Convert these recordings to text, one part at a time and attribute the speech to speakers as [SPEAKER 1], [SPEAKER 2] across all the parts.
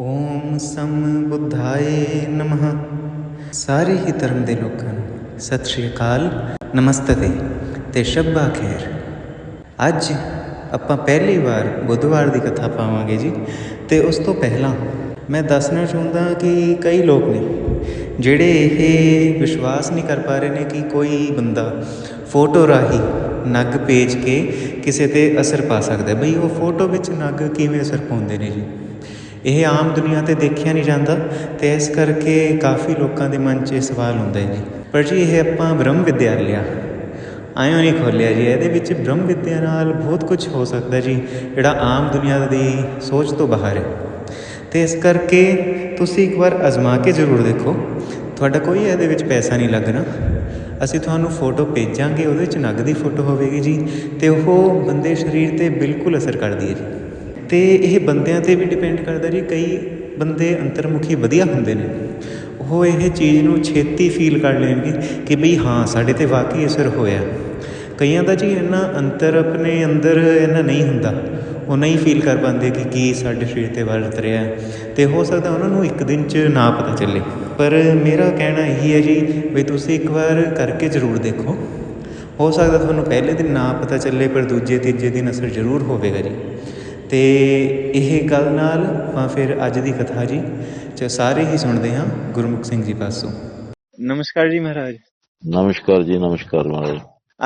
[SPEAKER 1] ਓਮ ਸਮ ਬੁੱਧਾਏ ਨਮః। ਸਾਰੇ ਹੀ ਧਰਮ ਦੇ ਲੋਕਾਂ ਨੂੰ ਸਤਿ ਸ਼੍ਰੀ ਅਕਾਲ, ਨਮਸਤੇ ਤੇ ਸ਼ਬਾ ਖੈਰ। ਅੱਜ ਆਪਾਂ ਪਹਿਲੀ ਵਾਰ ਬੁੱਧਵਾਰ ਦੀ ਕਥਾ ਪਾਵਾਂਗੇ ਜੀ ਤੇ ਉਸ ਤੋਂ ਪਹਿਲਾਂ ਮੈਂ ਦੱਸਣਾ ਚਾਹੁੰਦਾ ਕਿ ਕਈ ਲੋਕ ਨੇ ਜਿਹੜੇ ਇਹ ਵਿਸ਼ਵਾਸ ਨਹੀਂ ਕਰ ਪਾ ਰਹੇ ਨੇ ਕਿ ਕੋਈ ਬੰਦਾ ਫੋਟੋ ਰਾਹੀਂ ਨਗ ਭੇਜ ਕੇ ਕਿਸੇ ਤੇ ਅਸਰ ਪਾ ਸਕਦਾ ਬਈ ਉਹ ਫੋਟੋ ਵਿੱਚ ਨਗ ਕਿਵੇਂ ਅਸਰ ਪਾਉਂਦੇ ਨੇ ਜੀ? ਇਹ ਆਮ ਦੁਨੀਆ ਤੇ ਦੇਖਿਆ ਨਹੀਂ ਜਾਂਦਾ ਤੇ ਇਸ ਕਰਕੇ ਕਾਫੀ ਲੋਕਾਂ ਦੇ ਮਨ 'ਚ ਇਹ ਸਵਾਲ ਹੁੰਦਾ ਹੈ ਜੀ। ਪਰ ਜੀ ਇਹ ਆਪਾਂ ਬ੍ਰਹਮ ਵਿਦਿਆ ਲਿਆ ਆਇਓ ਨਹੀਂ ਖੋਲਿਆ ਜੀ, ਇਹਦੇ ਵਿੱਚ ਬ੍ਰਹਮ ਵਿਦਿਆ ਨਾਲ ਬਹੁਤ ਕੁਝ ਹੋ ਸਕਦਾ ਜੀ, ਜਿਹੜਾ ਆਮ ਦੁਨੀਆ ਦੀ ਸੋਚ ਤੋਂ ਬਾਹਰ ਹੈ। ਤੇ ਇਸ ਕਰਕੇ ਤੁਸੀਂ ਇੱਕ ਵਾਰ ਅਜ਼ਮਾ ਕੇ ਜ਼ਰੂਰ ਦੇਖੋ। ਤੁਹਾਡਾ ਕੋਈ ਇਹਦੇ ਵਿੱਚ ਪੈਸਾ ਨਹੀਂ ਲੱਗਣਾ। ਅਸੀਂ ਤੁਹਾਨੂੰ ਫੋਟੋ ਭੇਜਾਂਗੇ, ਉਹਦੇ ਵਿੱਚ ਨਗ ਦੀ ਫੋਟੋ ਹੋਵੇਗੀ ਜੀ, ਤੇ ਉਹ ਬੰਦੇ ਸਰੀਰ ਤੇ ਬਿਲਕੁਲ ਅਸਰ ਕਰਦੀ ਹੈ ਜੀ। ਅਤੇ ਇਹ ਬੰਦਿਆਂ ਤੇ ਵੀ ਡਿਪੈਂਡ ਕਰਦਾ ਜੀ, ਕਈ ਬੰਦੇ ਅੰਤਰਮੁਖੀ ਵਧੀਆ ਹੁੰਦੇ ਨੇ। ਉਹ ਇਹ ਚੀਜ਼ ਨੂੰ ਛੇਤੀ ਫੀਲ ਕਰ ਲੈਣਗੇ ਕਿ ਬਈ ਹਾਂ, ਸਾਡੇ ਤੇ ਵਾਕਈ ਅਸਰ ਹੋਇਆ। ਕਈਆਂ ਦਾ ਜੀ ਇੰਨਾ ਅੰਤਰ ਆਪਣੇ ਅੰਦਰ ਇੰਨਾ ਨਹੀਂ ਹੁੰਦਾ। ਉਹ ਨਹੀਂ ਫੀਲ ਕਰ ਪਾਉਂਦੇ ਕਿ ਕੀ ਸਾਡੇ ਸਰੀਰ ਤੇ ਵਰਤ ਰਿਹਾ ਹੈ। ਤੇ ਹੋ ਸਕਦਾ ਉਹਨਾਂ ਨੂੰ ਇੱਕ ਦਿਨ 'ਚ ਨਾ ਪਤਾ ਚੱਲੇ। ਪਰ ਮੇਰਾ ਕਹਿਣਾ ਇਹੀ ਹੈ ਜੀ ਵੀ ਤੁਸੀਂ ਇੱਕ ਵਾਰ ਕਰਕੇ ਜ਼ਰੂਰ ਦੇਖੋ। ਹੋ ਸਕਦਾ ਤੁਹਾਨੂੰ ਪਹਿਲੇ ਦਿਨ ਨਾ ਪਤਾ ਚੱਲੇ, ਪਰ ਦੂਜੇ, ਤੀਜੇ ਦਿਨ ਅਸਰ ਜ਼ਰੂਰ ਹੋਵੇਗਾ ਜੀ। ਤੇ ਇਹ ਗੱਲ ਨਾਲ ਆਪਾਂ ਫਿਰ ਅੱਜ ਦੀ ਕਥਾ ਜੀ ਚ ਸਾਰੇ ਹੀ ਸੁਣਦੇ ਹਾਂ ਗੁਰਮੁਖ ਸਿੰਘ ਜੀ ਪਾਸੋਂ। ਨਮਸਕਾਰ ਜੀ ਮਹਾਰਾਜ।
[SPEAKER 2] ਨਮਸਕਾਰ ਜੀ ਨਮਸਕਾਰ ਮਹਾਰਾਜ।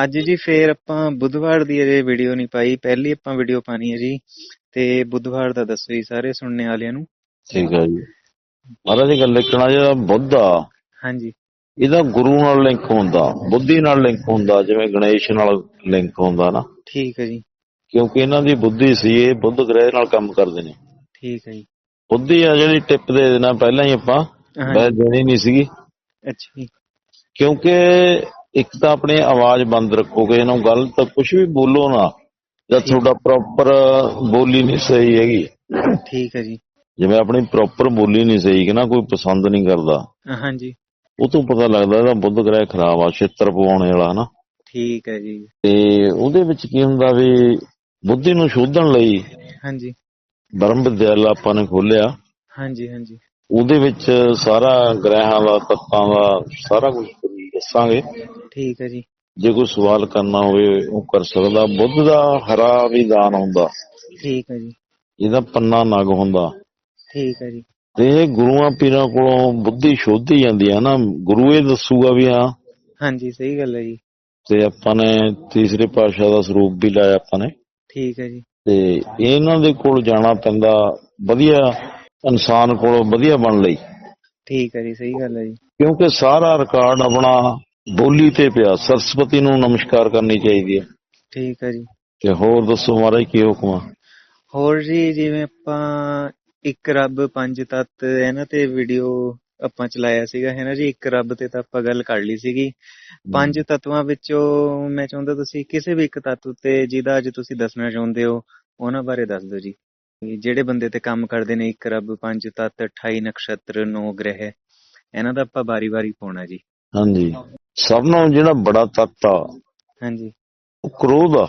[SPEAKER 1] ਅੱਜ ਜੀ ਫੇਰ ਆਪਾਂ ਬੁੱਧਵਾਰ ਦੀ ਅਜੇ ਵੀਡੀਓ ਨਹੀਂ ਪਾਈ ਪਹਿਲੀ ਆਪਾਂ ਵੀਡੀਓ ਪਾਣੀ ਹੈ ਜੀ। ਤੇ ਬੁੱਧਵਾਰ ਦਾ ਦੱਸੋ ਜੀ ਸਾਰੇ ਸੁਣਨੇ ਵਾਲਿਆਂ ਨੂੰ।
[SPEAKER 2] ਠੀਕ ਹੈ ਜੀ। ਮਹਾਰਾਜ ਇਹ ਗੱਲ ਲਿਖਣਾ ਜਿਹੜਾ ਬੁੱਧ ਆ
[SPEAKER 1] ਹਾਂਜੀ।
[SPEAKER 2] ਇਹਦਾ ਗੁਰੂ ਨਾਲ ਲਿੰਕ ਹੁੰਦਾ ਬੁੱਧੀ ਨਾਲ ਲਿੰਕ ਹੁੰਦਾ ਜਿਵੇਂ ਗਣੇਸ਼ ਨਾਲ ਲਿੰਕ ਹੁੰਦਾ ਨਾ।
[SPEAKER 1] ਠੀਕ ਹੈ ਜੀ।
[SPEAKER 2] ਕਿਉਂਕਿ ਇਹਨਾਂ ਦੀ ਬੁੱਧੀ ਸੀ ਇਹ ਬੁੱਧ ਗ੍ਰਹਿ ਨਾਲ ਕੰਮ ਕਰਦੇ ਨੇ।
[SPEAKER 1] ਠੀਕ ਹੈ ਜੀ।
[SPEAKER 2] ਬੁੱਧੀ ਆ ਜਿਹੜੀ ਟਿਪ ਦੇ ਦੇਣਾ ਪਹਿਲਾਂ ਹੀ ਆਪਾਂ। ਵੈਸੇ ਦੇਣੀ ਨਹੀਂ ਸੀਗੀ।
[SPEAKER 1] ਅੱਛਾ ਜੀ।
[SPEAKER 2] ਕਿਉਂਕਿ ਇੱਕ ਤਾਂ ਆਪਣੀ ਆਵਾਜ਼ ਬੰਦ ਰੱਖੋਗੇ ਇਹਨੂੰ ਗਲਤ ਕੁਝ ਵੀ ਬੋਲੋ ਨਾ ਜਦ ਤੁਹਾਡਾ ਪ੍ਰੋਪਰ ਬੋਲੀ ਨਹੀਂ ਸਹੀ ਹੈਗੀ।
[SPEAKER 1] ਠੀਕ ਹੈ ਜੀ।
[SPEAKER 2] ਜਿਵੇਂ ਆਪਣੀ ਪ੍ਰੋਪਰ ਬੋਲੀ ਨਹੀਂ ਸਹੀ ਕਿ ਨਾ ਕੋਈ ਪਸੰਦ ਨਹੀਂ ਕਰਦਾ।
[SPEAKER 1] ਹਾਂਜੀ
[SPEAKER 2] ਉਹ ਤੋਂ ਪਤਾ ਲੱਗਦਾ ਇਹਦਾ ਬੁੱਧ ਗ੍ਰਹਿ ਖਰਾਬ ਆ ਛੇਤਰ ਪਵਾਉਣੇ ਵਾਲਾ ਹਨਾ।
[SPEAKER 1] ਠੀਕ ਹੈ ਜੀ।
[SPEAKER 2] ਤੇ ਉਹਦੇ ਵਿੱਚ ਕੀ ਹੁੰਦਾ ਵੀ ਬੁੱਧੀ ਨੂੰ ਸ਼ੋਧਣ ਲਈ
[SPEAKER 1] ਹਾਂਜੀ।
[SPEAKER 2] ਬ੍ਰਹਮ ਵਿਦਿਆਲਾ ਆਪਾਂ ਨੇ ਖੋਲਿਆ।
[SPEAKER 1] ਹਾਂਜੀ ਹਾਂਜੀ।
[SPEAKER 2] ਉਹਦੇ ਵਿੱਚ ਸਾਰਾ ਗ੍ਰਹਿਾਂ ਦਾ ਤੱਤਾਂ ਦਾ ਸਾਰਾ ਕੁਝ ਦੱਸਾਂਗੇ।
[SPEAKER 1] ਠੀਕ ਹੈ ਜੀ।
[SPEAKER 2] ਜੇ ਕੋਈ ਸਵਾਲ ਕਰਨਾ ਹੋਵੇ ਉਹ ਕਰ ਸਕਦਾ। ਬੁੱਧ ਦਾ ਹਰਾ ਵੀ ਦਾਨ ਹੁੰਦਾ।
[SPEAKER 1] ਠੀਕ ਹੈ ਜੀ।
[SPEAKER 2] ਇਹਦਾ ਪੰਨਾ ਨਗ ਹੁੰਦਾ।
[SPEAKER 1] ਠੀਕ ਹੈ ਜੀ।
[SPEAKER 2] ਤੇ ਗੁਰੂਆਂ ਪੀਰਾਂ ਕੋਲੋਂ ਬੁੱਧੀ ਸ਼ੋਧੀ ਜਾਂਦੀ ਹੈ ਨਾ। ਗੁਰੂ ਇਹ ਦੱਸੂਗਾ ਵੀ ਹਾਂ।
[SPEAKER 1] ਹਾਂਜੀ ਸਹੀ ਗੱਲ ਹੈ ਜੀ।
[SPEAKER 2] ਤੇ ਆਪਾਂ ਨੇ ਤੀਸਰੇ ਪਾਤਸ਼ਾਹ ਦਾ ਸਰੂਪ ਵੀ ਲਾਇਆ ਆਪਾਂ ਨੇ।
[SPEAKER 1] ਠੀਕ ਹੈ ਜੀ।
[SPEAKER 2] ਤੇ ਇਹਨਾਂ ਦੇ ਕੋਲ ਜਾਣਾ ਪੈਂਦਾ ਵਧੀਆ ਇਨਸਾਨ ਕੋਲ ਵਧੀਆ ਬਣ ਲਈ।
[SPEAKER 1] ਠੀਕ ਹੈ ਜੀ ਸਹੀ ਗੱਲ ਹੈ ਜੀ।
[SPEAKER 2] ਕਿਉਂਕਿ ਸਾਰਾ ਰਿਕਾਰਡ ਆਪਣਾ ਬੋਲੀ ਤੇ ਪਿਆ ਸਰਸਵਤੀ ਨੂੰ ਨਮਸਕਾਰ ਕਰਨੀ ਚਾਹੀਦੀ ਹੈ।
[SPEAKER 1] ਠੀਕ ਹੈ ਜੀ।
[SPEAKER 2] ਤੇ ਹੋਰ ਦੱਸੋ ਮਹਾਰਾਜ ਕੀ ਹੁਕਮ ਆ?
[SPEAKER 1] ਹੋਰ ਜੀ ਜਿਵੇਂ ਆਪਾਂ ਇੱਕ ਰੱਬ ਪੰਜ ਤੱਤ ਇਹਨਾਂ ਤੇ ਵੀਡੀਓ ਆਪਾਂ ਚਲਾਇਆ ਸੀਗਾ ਹੈ ਨਾ ਜੀ? ਇੱਕ ਰੱਬ ਤੇ ਤਾਂ ਆਪਾਂ ਗੱਲ ਕਰ ਲਈ ਸੀਗੀ। ਪੰਜ ਤੱਤਵਾਂ ਵਿੱਚੋਂ ਮੈਂ ਚਾਹੁੰਦਾ ਤੁਸੀਂ ਕਿਸੇ ਵੀ ਇੱਕ ਤੱਤ ਉੱਤੇ ਜਿਹਦਾ ਅੱਜ ਤੁਸੀਂ ਦੱਸਣਾ ਚਾਹੁੰਦੇ ਹੋ ਉਹਨਾਂ ਬਾਰੇ ਦੱਸ ਦਿਓ ਜੀ। ਜਿਹੜੇ ਬੰਦੇ ਤੇ ਕੰਮ ਕਰਦੇ ਨੇ ਇੱਕ ਰੱਬ ਪੰਜ ਤੱਤ 28 ਨਕਸ਼ਤਰ 9 ਗ੍ਰਹਿ ਇਹਨਾਂ ਦਾ ਆਪਾਂ ਬਾਰੀ-ਬਾਰੀ ਪਾਉਣਾ ਜੀ।
[SPEAKER 2] ਹਾਂਜੀ। ਸਭ ਨੂੰ ਜਿਹੜਾ ਬੜਾ ਤੱਤ ਆ
[SPEAKER 1] ਹਾਂਜੀ।
[SPEAKER 2] ਉਹ ਕ੍ਰੋਧ ਆ।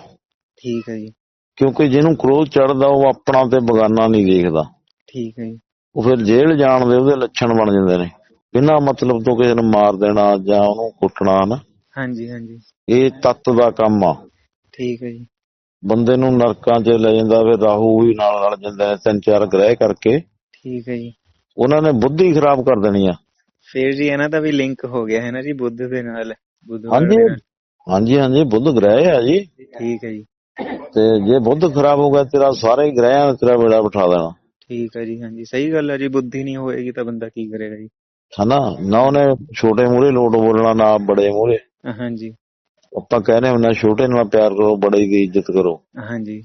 [SPEAKER 1] ਠੀਕ ਹੈ ਜੀ।
[SPEAKER 2] ਕਿਉਂਕਿ ਜਿਹਨੂੰ ਕ੍ਰੋਧ ਚੜਦਾ ਉਹ ਆਪਣਾ ਤੇ ਬਗਾਨਾ ਨਹੀਂ ਦੇਖਦਾ।
[SPEAKER 1] ਠੀਕ ਹੈ ਜੀ।
[SPEAKER 2] ਉਹ ਫਿਰ ਜੇਲ੍ਹ ਜਾਣ ਦੇ ਉਹਦੇ ਲੱਛਣ ਬਣ ਜਾਂਦੇ ਨੇ। ਬਿਨਾਂ ਮਤਲਬ ਤੋਂ ਕਿਸੇ ਨੂੰ ਮਾਰ ਦੇਣਾ ਜਾਂ ਉਹਨੂੰ ਕੁੱਟਣਾ ਨਾ।
[SPEAKER 1] ਹਾਂਜੀ ਹਾਂਜੀ।
[SPEAKER 2] ਇਹ ਤੱਤ ਦਾ ਕੰਮ ਆ।
[SPEAKER 1] ਠੀਕ ਹੈ ਜੀ।
[SPEAKER 2] ਬੰਦੇ ਨੂੰ ਨਰਕਾਂ 'ਚ ਲੈ ਜਾਂਦਾ ਫਿਰ ਰਾਹੂ ਵੀ ਨਾਲ ਰਲ ਜਾਂਦਾ ਹੈ ਤਿੰਨ ਚਾਰ ਗ੍ਰਹਿ ਕਰਕੇ।
[SPEAKER 1] ਠੀਕ ਹੈ ਜੀ।
[SPEAKER 2] ਉਹਨਾਂ ਨੇ ਬੁੱਧੀ ਖਰਾਬ ਕਰ ਦੇਣੀ ਆ।
[SPEAKER 1] ਫੇਰ ਜੀ ਇਹਨਾਂ ਦਾ ਵੀ ਲਿੰਕ ਹੋ ਗਿਆ ਹੈ ਨਾ ਜੀ ਬੁੱਧ ਦੇ ਨਾਲ।
[SPEAKER 2] ਹਾਂਜੀ। ਹਾਂਜੀ ਹਾਂਜੀ ਬੁੱਧ ਗ੍ਰਹਿ ਆ ਜੀ।
[SPEAKER 1] ਠੀਕ ਹੈ ਜੀ।
[SPEAKER 2] ਤੇ ਜੇ ਬੁੱਧ ਖਰਾਬ ਹੋ ਗਿਆ ਤੇਰਾ ਸਾਰੇ ਗ੍ਰਹਿਆਂ ਨੇ ਤੇਰਾ ਵੇੜਾ ਬਿਠਾ ਦੇਣਾ।
[SPEAKER 1] ਠੀਕ ਹੈ ਜੀ ਹਾਂਜੀ। ਸਹੀ ਗੱਲ ਹੈ ਜੀ ਬੁੱਧੀ ਨਹੀਂ ਹੋਏਗੀ ਤਾਂ ਬੰਦਾ ਕੀ ਕਰੇਗਾ ਜੀ।
[SPEAKER 2] ਹਨਾ? ਨਾ ਉਹਨੇ ਛੋਟੇ ਮੂਹਰੇ ਲੋਟ ਬੋਲਣਾ ਨਾ ਬੜੇ ਮੂਹਰੇ।
[SPEAKER 1] ਹਾਂਜੀ।
[SPEAKER 2] ਆਪਾਂ ਕਹਿੰਦੇ ਹੁੰਨਾ ਛੋਟੇ ਨਾਲ ਪਿਆਰ ਕਰੋ ਬੜੇ ਦੀ ਇੱਜ਼ਤ ਕਰੋ।
[SPEAKER 1] ਹਾਂਜੀ।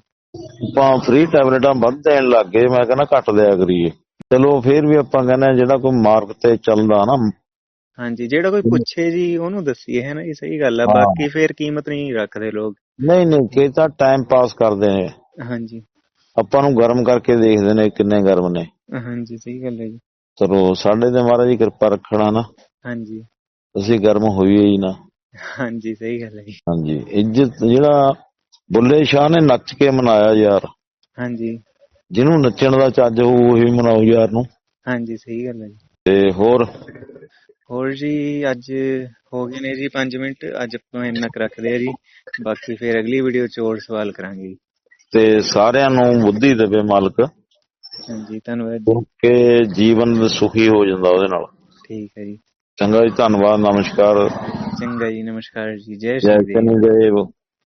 [SPEAKER 2] ਆਪਾਂ ਫ੍ਰੀ ਟੈਬਲੇਟਾਂ ਵੱਧ ਦੇਣ ਲੱਗ ਗਏ ਮੈਂ ਕਹਿੰਦਾ ਘੱਟ ਦਿਆ ਕਰੀਏ। ਚਲੋ ਫੇਰ ਵੀ ਆਪਾਂ ਕਹਿੰਦੇ ਜਿਹੜਾ ਕੋਈ ਮਾਰਗ ਤੇ ਚੱਲਦਾ ਨਾ।
[SPEAKER 1] ਹਾਂਜੀ ਜਿਹੜਾ ਕੋਈ ਪੁੱਛੇ ਜੀ ਉਹਨੂੰ ਦੱਸੀਏ ਹੈ ਨਾ ਜੀ ਸਹੀ ਗੱਲ ਹੈ।
[SPEAKER 2] ਹਾਂ।
[SPEAKER 1] ਬਾਕੀ ਫੇਰ ਕੀਮਤ ਨਹੀਂ ਰੱਖਦੇ ਲੋਕ।
[SPEAKER 2] ਨਹੀਂ ਨਹੀਂ ਕਿ ਤਾਂ ਟਾਈਮ ਪਾਸ ਕਰਦੇ ਨੇ।
[SPEAKER 1] ਹਾਂਜੀ।
[SPEAKER 2] ਆਪਾਂ ਨੂੰ ਗਰਮ ਕਰਕੇ ਦੇਖਦੇ ਨੇ ਕਿੰਨੇ ਗਰਮ ਨੇ।
[SPEAKER 1] ਹਾਂਜੀ ਸਹੀ ਗੱਲ ਹੈ ਜੀ।
[SPEAKER 2] ਚਲੋ ਸਾਡੇ ਤੇ ਮਹਾਰਾਜ ਦੀ ਕਿਰਪਾ ਰੱਖਣਾ ਨਾ।
[SPEAKER 1] ਹਾਂਜੀ।
[SPEAKER 2] ਅਸੀਂ ਗਰਮ ਹੋਈਏ ਹੀ ਨਾ।
[SPEAKER 1] ਹਾਂਜੀ ਸਹੀ ਗੱਲ ਹੈ ਜੀ।
[SPEAKER 2] ਹਾਂਜੀ ਇੱਜ਼ਤ ਜਿਹੜਾ ਬੁੱਲੇ ਸ਼ਾਹ ਨੇ ਨੱਚ ਕੇ ਮਨਾਇਆ ਯਾਰ।
[SPEAKER 1] ਹਾਂਜੀ।
[SPEAKER 2] ਜਿਹਨੂੰ ਨੱਚਣ ਦਾ ਚੱਜ ਹੋਊ ਉਹੀ ਮਨਾਓ ਯਾਰ ਨੂੰ।
[SPEAKER 1] ਹਾਂਜੀ ਸਹੀ ਗੱਲ ਹੈ ਜੀ।
[SPEAKER 2] ਤੇ ਹੋਰ?
[SPEAKER 1] ਹੋਰ ਜੀ ਅੱਜ ਹੋ ਗਏ ਨੇ ਜੀ 5 ਮਿੰਟ। ਅੱਜ ਆਪਾਂ ਇੰਨਾ ਕੁ ਰੱਖਦੇ ਆ ਜੀ। ਬਾਕੀ ਫਿਰ ਅਗਲੀ ਵੀਡੀਓ 'ਚ ਹੋਰ ਸਵਾਲ ਕਰਾਂਗੇ
[SPEAKER 2] ਤੇ ਸਾਰਿਆਂ ਨੂੰ ਬੁੱਧੀ ਦੇਵੇ ਮਾਲਕ।
[SPEAKER 1] ਹਾਂਜੀ ਧੰਨਵਾਦ
[SPEAKER 2] ਕਿਉਂਕਿ ਜੀਵਨ ਸੁਖੀ ਹੋ ਜਾਂਦਾ ਉਹਦੇ ਨਾਲ।
[SPEAKER 1] ਠੀਕ ਹੈ ਜੀ।
[SPEAKER 2] ਚੰਗਾ ਜੀ ਧੰਨਵਾਦ ਨਮਸਕਾਰ।
[SPEAKER 1] ਚੰਗਾ ਜੀ ਨਮਸਕਾਰ ਜੀ। ਜੈ ਸ਼੍ਰੀ
[SPEAKER 2] ਦੇਵ।